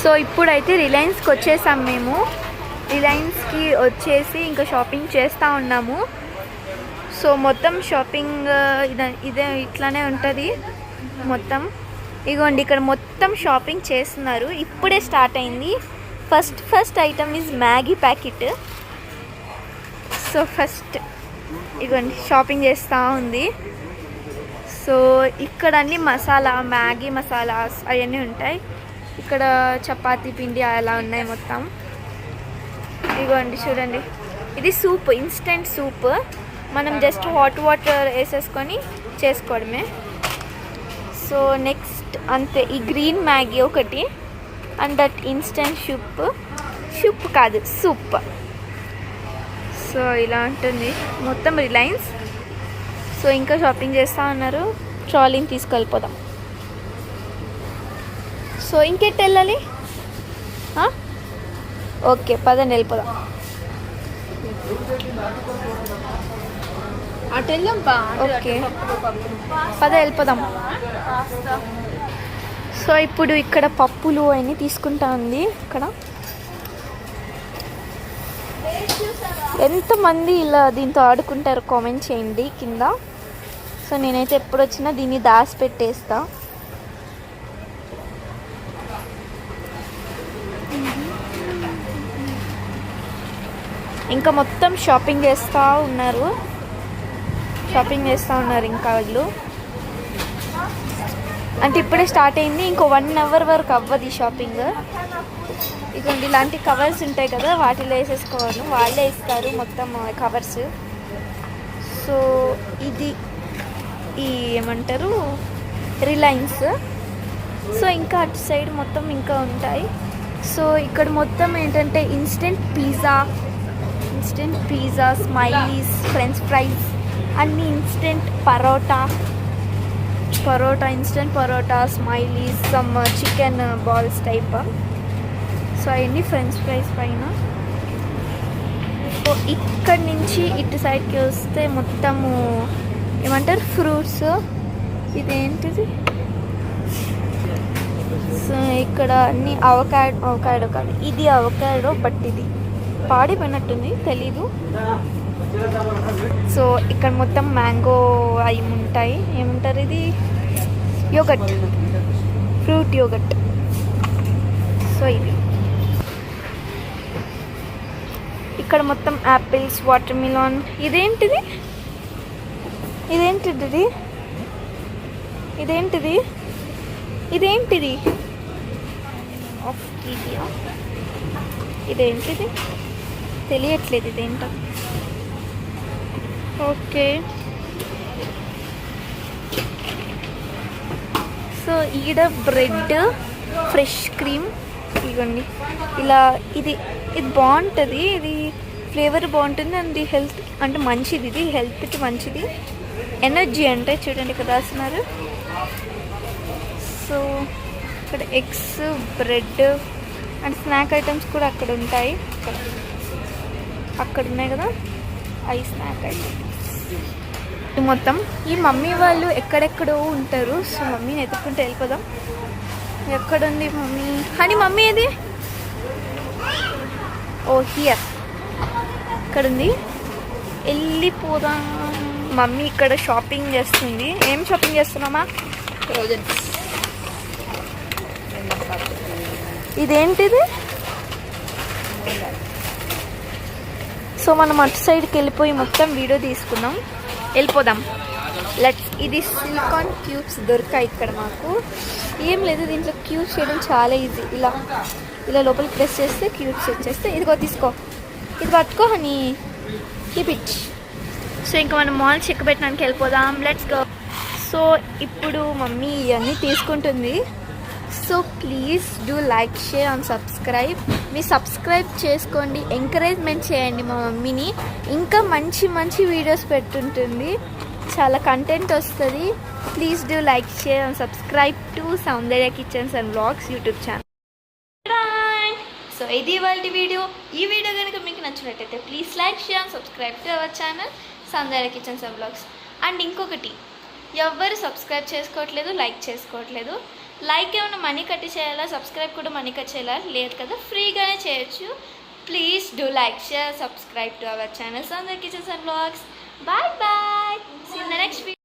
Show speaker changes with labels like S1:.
S1: So ఇప్పుడైతే రిలయన్స్కి వచ్చేసాం మేము. రిలయన్స్కి వచ్చేసి ఇంకా షాపింగ్ చేస్తూ ఉన్నాము. సో మొత్తం షాపింగ్ ఇదే ఇదే ఇట్లానే ఉంటుంది మొత్తం. ఇగోండి ఇక్కడ మొత్తం షాపింగ్ చేస్తున్నారు. ఇప్పుడే స్టార్ట్ అయింది. First first item is Maggi packet so first ఇగోండి షాపింగ్ చేస్తూ ఉంది. సో ఇక్కడ అన్ని మసాలా మ్యాగీ మసాలాస్ అవన్నీ ఉంటాయి. ఇక్కడ చపాతీ పిండి అలా ఉన్నాయి మొత్తం. ఇగోండి చూడండి. ఇది సూప్ ఇన్స్టెంట్ సూప్. మనం జస్ట్ హాట్ వాటర్ వేసేసుకొని చేసుకోవడమే. సో నెక్స్ట్ అంతే ఈ గ్రీన్ మ్యాగీ ఒకటి and that instant soup soup కాదు సూప్ సో ఇలా ఉంటుంది. మొత్తం రిలయన్స్. సో ఇంకా షాపింగ్ చేస్తూ ఉన్నారు ట్రాలీని తీసుకెళ్ళిపోదాం. సో ఇంకెట్ వెళ్ళాలి? ఓకే పదండి వెళ్ళిపోదాం.
S2: అటు
S1: ఓకే. పద వెళ్ళిపోదాం. సో ఇప్పుడు ఇక్కడ పప్పులు అన్నీ తీసుకుంటా ఉంది ఇక్కడ. ఎంతమంది ఇలా దీంతో ఆడుకుంటారు కామెంట్ చేయండి కింద. సో నేనైతే ఎప్పుడు వచ్చినా దీన్ని దాసి పెట్టేస్తా ఇంకా మొత్తం షాపింగ్ చేస్తూ ఉన్నారు. షాపింగ్ చేస్తూ ఉన్నారు ఇంకా వాళ్ళు. అంటే ఇప్పుడే స్టార్ట్ అయింది ఇంకో వన్ అవర్ వరకు అవ్వదు ఈ షాపింగ్. ఇదిగోండి ఇలాంటి కవర్స్ ఉంటాయి కదా వాటిలో వేసేసుకోవాలి. వాళ్ళే ఇస్తారు మొత్తం కవర్స్. సో ఇది ఈ ఏమంటారు రిలయన్స్. సో ఇంకా అటు సైడ్ మొత్తం ఇంకా ఉంటాయి. సో ఇక్కడ మొత్తం ఏంటంటే instant pizza instant pizza smileys French fries అన్ని instant parotta. Parotta instant parotta smileys some chicken balls type so అవన్నీ ఫ్రెంచ్ ఫ్రైస్ పైన. సో ఇక్కడ నుంచి ఇటు సైడ్కి వస్తే మొత్తము ఏమంటారు? ఫ్రూట్స్. ఇదేంటిది? సో ఇక్కడ అన్ని అవకాడో అవకాడో కాదు ఇది అవకాడో బట్ ఇది పాడిపోయినట్టుంది తెలీదు. సో ఇక్కడ మొత్తం మ్యాంగో అవి ఉంటాయి. ఏమంటారు ఇది? యోగట్ ఫ్రూట్ యోగట్ సో ఇది. ఇక్కడ మొత్తం యాపిల్స్ వాటర్ మిలాన్ ఇదేంటిది? ఇదేంటిది? ఇదేంటిది? ఇదేంటిది? ఇదేంటిది? తెలియట్లేదు ఇదేంటో. ఓకే. సో ఈడ బ్రెడ్ ఫ్రెష్ క్రీమ్ ఇవ్వండి ఇలా ఇది ఇది బాగుంటుంది. ఇది ఫ్లేవర్ బాగుంటుంది. అండ్ హెల్త్ అంటే మంచిది. ఇది హెల్త్కి మంచిది. ఎనర్జీ అంటే చూడండి ఇక్కడ రాస్తున్నారు. సో ఇక్కడ eggs bread and snack items కూడా అక్కడ ఉంటాయి. అక్కడ ఉన్నాయి కదా అవి స్నాక్ ఐటమ్స్. ఇది మొత్తం ఈ మమ్మీ వాళ్ళు ఎక్కడెక్కడో ఉంటారు. సో మమ్మీని ఎత్తుకుంటే వెళ్ళిపోదాం. ఎక్కడుంది మమ్మీ? హనీ మమ్మీ ఏది? Oh here. ఇక్కడ ఉంది. వెళ్ళిపోదాం. మమ్మీ ఇక్కడ షాపింగ్ చేస్తుంది. ఏం షాపింగ్ చేస్తున్నామా
S2: ఫ్రోజన్స్
S1: ఇదేంటిది? సో మనం అటు సైడ్కి వెళ్ళిపోయి మొత్తం వీడియో తీసుకుందాం. వెళ్ళిపోదాం. లెట్ ఇది సిలికాన్ క్యూబ్స్ దొరికాయి ఇక్కడ మాకు. ఏం లేదు దీంట్లో క్యూబ్స్ చేయడం చాలా ఈజీ ఇలా ఇలా లోపలికి ప్రెస్ చేస్తే క్యూబ్స్ వచ్చేస్తే ఇదిగో తీసుకో. ఇది పట్టుకో అని కీప్ ఇట్ సో ఇంకా మనం మాల్ చెక్ పెట్టడానికి వెళ్ళిపోదాం. లెట్స్ గో సో ఇప్పుడు మమ్మీ ఇవన్నీ తీసుకుంటుంది. So please do like share and subscribe me subscribe చేసుకోండి. ఎంకరేజ్మెంట్ చేయండి మా మమ్మీని. ఇంకా మంచి మంచి వీడియోస్ పెట్టుంటుంది చాలా కంటెంట్ వస్తుంది. Please do like share and subscribe to Soundarya kitchens and blogs YouTube channel so ఇది ఇవాళ వీడియో. ఈ వీడియో కనుక మీకు నచ్చినట్టయితే please like share and subscribe to our channel Sandhyala kitchens and blogs. And ఇంకొకటి ఎవ్వరు సబ్స్క్రైబ్ చేసుకోవట్లేదు లైక్ చేసుకోవట్లేదు. లైక్ ఏమైనా మనీ కట్టి చేయాలా సబ్స్క్రైబ్ కూడా మనీ కట్ చేయాలా? లేదు కదా ఫ్రీగానే చేయొచ్చు. Please do like share subscribe to our channels అందర్ kitchens and blogs. Bye bye. See the next